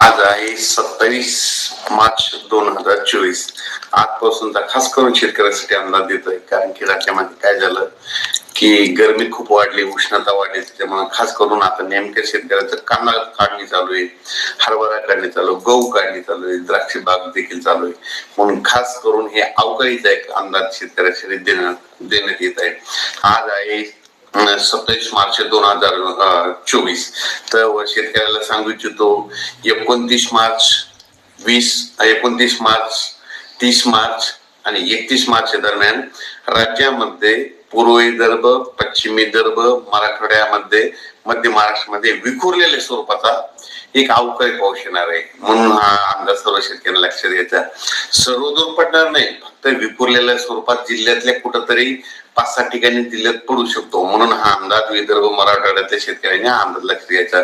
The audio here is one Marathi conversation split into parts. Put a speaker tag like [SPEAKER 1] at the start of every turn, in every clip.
[SPEAKER 1] आज आहे सत्तावीस मार्च दोन हजार चोवीस. आजपासूनचा खास करून शेतकऱ्यासाठी अंदाज देतोय. कारण की राज्यामध्ये काय झालं की गर्मी खूप वाढली उष्णता वाढली. त्याच्यामुळे खास करून आता नेमक्या शेतकऱ्याचं कांदा काढणी चालू आहे हरभरा काढणी चालू गहू काढणी चालू आहे द्राक्ष बाग देखील चालू आहे. म्हणून खास करून हे अवकाळीचा एक अंदाज शेतकऱ्यासाठी देण्यात देण्यात येत आहे. आज आहे सत्तावीस मार्च दोन हजार चोवीस. तर शेतकऱ्याला सांगू इच्छितो एकोणतीस मार्च वीस एकोणतीस मार्च तीस मार्च आणि एकतीस मार्च दरम्यान राज्यामध्ये पूर्व विदर्भ पश्चिम विदर्भ मराठवाड्यामध्ये मध्य महाराष्ट्रामध्ये विखुरलेल्या स्वरूपाचा एक अवकाळी पाऊस येणार आहे. म्हणून हा अंदाज सर्व शेतकऱ्यांना लक्षात घ्यायचा. सर्वदूर पडणार नाही. फक्त विखुरलेल्या स्वरूपात जिल्ह्यातल्या कुठंतरी पाच सहा ठिकाणी जिल्ह्यात पडू शकतो. म्हणून हा अंदाज विदर्भ मराठवाड्यातल्या शेतकऱ्यांनी हा अंदाज लक्षात घ्यायचा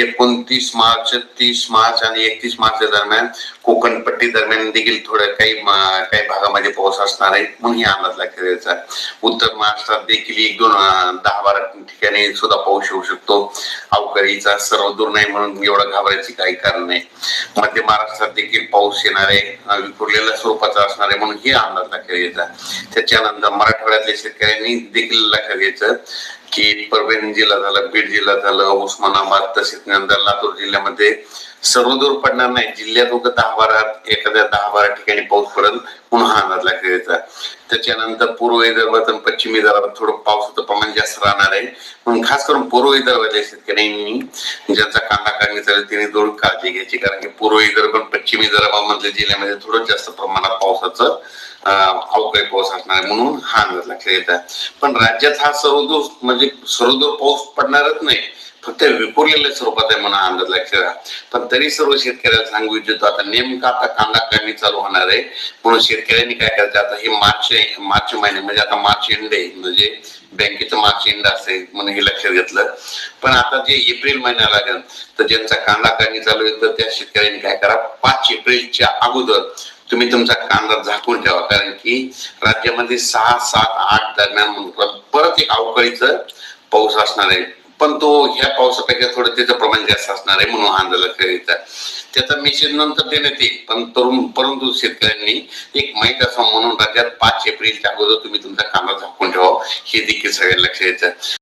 [SPEAKER 1] एकोणतीस मार्च तीस मार्च आणि एकतीस मार्च दरम्यान कोकणपट्टी दरम्यान देखील थोड्या काही काही भागामध्ये पाऊस असणार आहे. म्हणून हे अंदाज लक्षात घ्यायचा उत्तर महाराष्ट्रात देखील एक दोन दहा बारा ठिकाणी सुद्धा पाऊस येऊ शकतो. अवकाळीचा सर्व दूर नाही म्हणून एवढं घाबरायची काही कारण नाही. मध्य महाराष्ट्रात देखील पाऊस येणार आहे विखुरलेल्या स्वरूपाचा असणार आहे म्हणून हे अंदाज लक्षात घ्यायचा त्याच्यानंतर मराठवाड्यातल्या शेतकऱ्यांनी देखील लक्षात घ्यायचं की परभणी जिल्हा झाला बीड जिल्हा झालं उस्मानाबाद तसेच नंतर लातूर जिल्ह्यामध्ये सर्वदूर पडणार नाही. जिल्ह्यात होतं दहा बारा एखाद्या दहा बारा ठिकाणी पाऊस पडेल म्हणून हा अंदाज त्याच्यानंतर पूर्व विदर्भात आणि पश्चिम विदर्भात थोडं पावसाचं प्रमाण जास्त राहणार आहे. म्हणून खास करून पूर्व विदर्भातल्या शेतकऱ्यांनी ज्यांचा कांदा काढणी चालेल त्यांनी थोडी काळजी घ्यायची. कारण की पूर्व विदर्भ आणि पश्चिम विदर्भामधल्या जिल्ह्यामध्ये थोडं जास्त प्रमाणात पावसाचं अवकाळी पाऊस असणार आहे म्हणून हा अंदाज लक्षात घ्यायचा पण राज्यात हा सर्वदूर म्हणजे सर्वदूर पाऊस पडणारच नाही. फक्त विखुरलेल्या स्वरूपात आहे म्हणून अंदाज लक्षात पण तरी सर्व शेतकऱ्याला सांगू इच्छितो आता नेमका आता कांदा काढणी चालू होणार आहे. म्हणून शेतकऱ्यांनी काय करायचं आता हे मार्च मार्च महिने म्हणजे आता मार्च एंड आहे. म्हणजे बँकेचं मार्च एंड असेल म्हणून हे लक्षात घेतलं. पण आता जे एप्रिल महिना लागेल तर ज्यांचा कांदा काढणी चालू आहे तर त्या शेतकऱ्यांनी काय करा पाच एप्रिलच्या अगोदर तुम्ही तुमचा कांदा झाकून ठेवा. कारण की राज्यामध्ये सहा सात आठ दरम्यान परत एक अवकाळीचं पाऊस असणार आहे. पण तो ह्या पावसापेक्षा थोडं त्याचं प्रमाण जास्त असणार आहे म्हणून हा करायचा त्याचा मेसेज नंतर देण्यात येईल. पण तरुण परंतु शेतकऱ्यांनी एक माहीत असावं म्हणून राज्यात पाच एप्रिलच्या अगोदर तुम्ही तुमचा कांदा झाकून ठेवा. हे देखील सगळ्यांना लक्ष द्यायचं